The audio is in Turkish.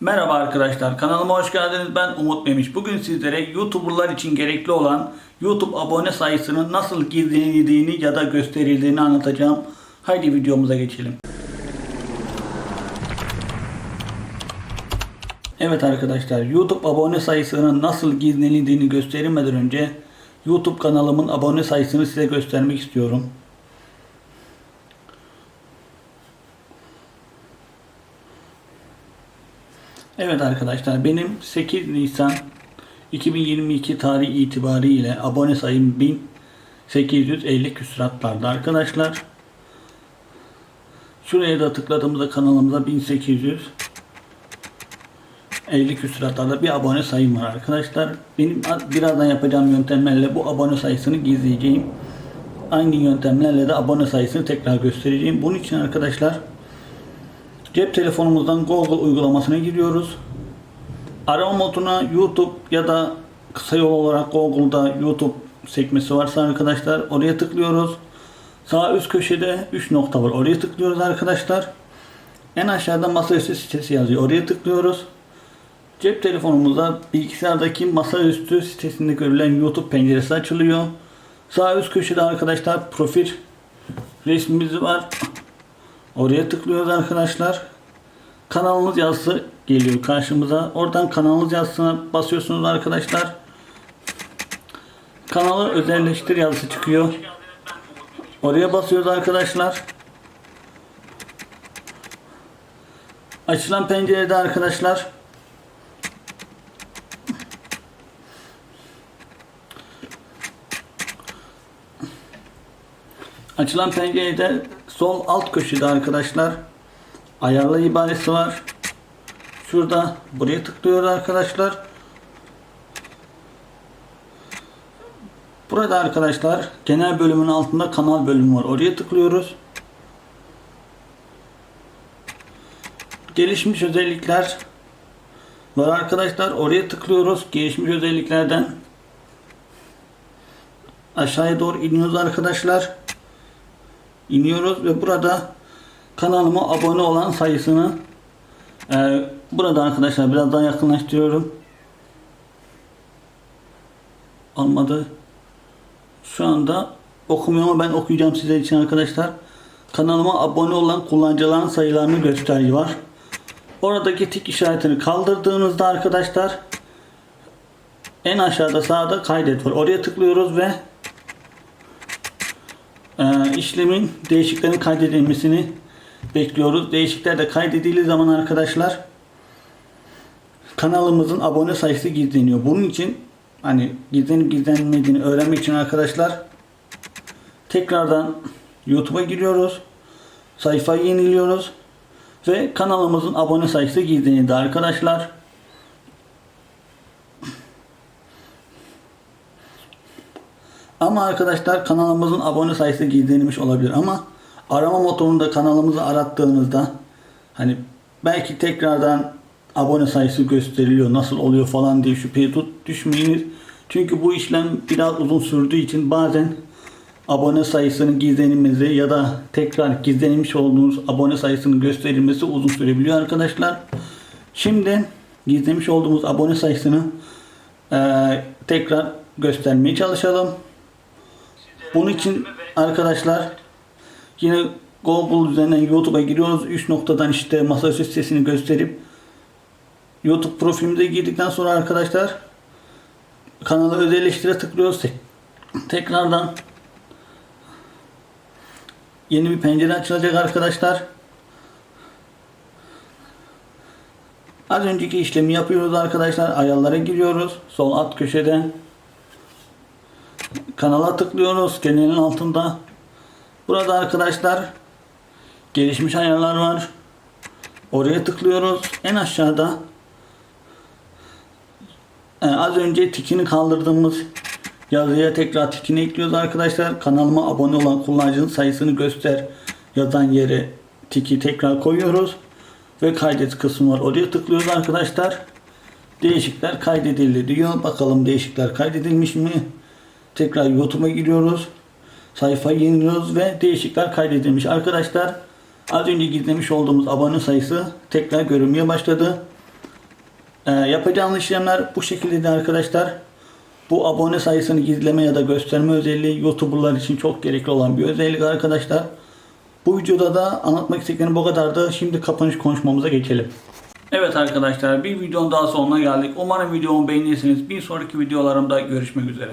Merhaba arkadaşlar kanalıma hoş geldiniz ben Umut Memiş. Bugün sizlere YouTuberlar için gerekli olan YouTube abone sayısının nasıl gizlenildiğini ya da gösterildiğini anlatacağım. Haydi videomuza geçelim. Evet arkadaşlar YouTube abone sayısının nasıl gizlenildiğini gösterilmeden önce YouTube kanalımın abone sayısını size göstermek istiyorum. Evet arkadaşlar benim 8 Nisan 2022 tarih itibariyle abone sayım 1850 küsuratlarda arkadaşlar. Şuraya da tıkladığımızda kanalımıza 1800 50 küsuratlarda bir abone sayım var arkadaşlar. Benim birazdan yapacağım yöntemlerle bu abone sayısını gizleyeceğim. Aynı yöntemlerle de abone sayısını tekrar göstereceğim. Bunun için arkadaşlar Cep telefonumuzdan Google uygulamasına giriyoruz. Arama moduna YouTube ya da kısa yol olarak Google'da YouTube sekmesi varsa arkadaşlar oraya tıklıyoruz. Sağ üst köşede 3 nokta var. Oraya tıklıyoruz arkadaşlar. En aşağıda masaüstü sitesi yazıyor. Oraya tıklıyoruz. Cep telefonumuzda bilgisayardaki masaüstü sitesinde görülen YouTube penceresi açılıyor. Sağ üst köşede arkadaşlar profil resmimiz var. Oraya tıklıyoruz arkadaşlar. Kanalımız yazısı geliyor karşımıza. Oradan kanalımız yazısına basıyorsunuz arkadaşlar. Kanalı özelleştir yazısı çıkıyor. Oraya basıyoruz arkadaşlar. Açılan pencerede arkadaşlar Açılan pencerede sol alt köşede arkadaşlar ayarla ibaresi var. Şurada buraya tıklıyoruz arkadaşlar. Burada arkadaşlar genel bölümün altında kanal bölümü var. Oraya tıklıyoruz. Gelişmiş özellikler var arkadaşlar. Oraya tıklıyoruz. Gelişmiş özelliklerden aşağıya doğru iniyoruz arkadaşlar iniyoruz ve burada kanalıma abone olan sayısını e, burada arkadaşlar biraz daha yakınlaştırıyorum. Olmadı. Şu anda okumuyor ama ben okuyacağım sizler için arkadaşlar. Kanalıma abone olan kullanıcıların sayılarını gösteriyor. Oradaki tik işaretini kaldırdığınızda arkadaşlar en aşağıda sağda kaydet var. Oraya tıklıyoruz ve e, işlemin değişiklerin kaydedilmesini bekliyoruz. Değişikler de kaydedildiği zaman arkadaşlar kanalımızın abone sayısı gizleniyor. Bunun için hani gizlenip gizlenmediğini öğrenmek için arkadaşlar tekrardan YouTube'a giriyoruz. Sayfayı yeniliyoruz ve kanalımızın abone sayısı gizlenildi arkadaşlar. Ama arkadaşlar kanalımızın abone sayısı gizlenmiş olabilir ama arama motorunda kanalımızı arattığınızda hani belki tekrardan abone sayısı gösteriliyor nasıl oluyor falan diye şüpheye tut düşmeyiniz. Çünkü bu işlem biraz uzun sürdüğü için bazen abone sayısının gizlenilmesi ya da tekrar gizlenmiş olduğunuz abone sayısının gösterilmesi uzun sürebiliyor arkadaşlar. Şimdi gizlemiş olduğumuz abone sayısını e, tekrar göstermeye çalışalım. Bunun için arkadaşlar yine Google üzerinden YouTube'a giriyoruz. 3 noktadan işte masaüstü sitesini gösterip YouTube profilimize girdikten sonra arkadaşlar kanalı özelleştire tıklıyoruz. Tekrardan yeni bir pencere açılacak arkadaşlar. Az önceki işlemi yapıyoruz arkadaşlar. Ayarlara giriyoruz. Sol alt köşeden kanala tıklıyoruz. Genelin altında. Burada arkadaşlar gelişmiş ayarlar var. Oraya tıklıyoruz. En aşağıda e, az önce tikini kaldırdığımız yazıya tekrar tikini ekliyoruz arkadaşlar. Kanalıma abone olan kullanıcının sayısını göster yazan yere tiki tekrar koyuyoruz. Ve kaydet kısmı var. Oraya tıklıyoruz arkadaşlar. Değişikler kaydedildi diyor. Bakalım değişikler kaydedilmiş mi? Tekrar YouTube'a giriyoruz. Sayfayı yeniliyoruz ve değişiklikler kaydedilmiş. Arkadaşlar az önce gizlemiş olduğumuz abone sayısı tekrar görünmeye başladı. Ee, yapacağımız işlemler bu şekilde de arkadaşlar. Bu abone sayısını gizleme ya da gösterme özelliği YouTuber'lar için çok gerekli olan bir özellik arkadaşlar. Bu videoda da anlatmak istediklerim bu kadardı. Şimdi kapanış konuşmamıza geçelim. Evet arkadaşlar bir videonun daha sonuna geldik. Umarım videomu beğenirsiniz. Bir sonraki videolarımda görüşmek üzere.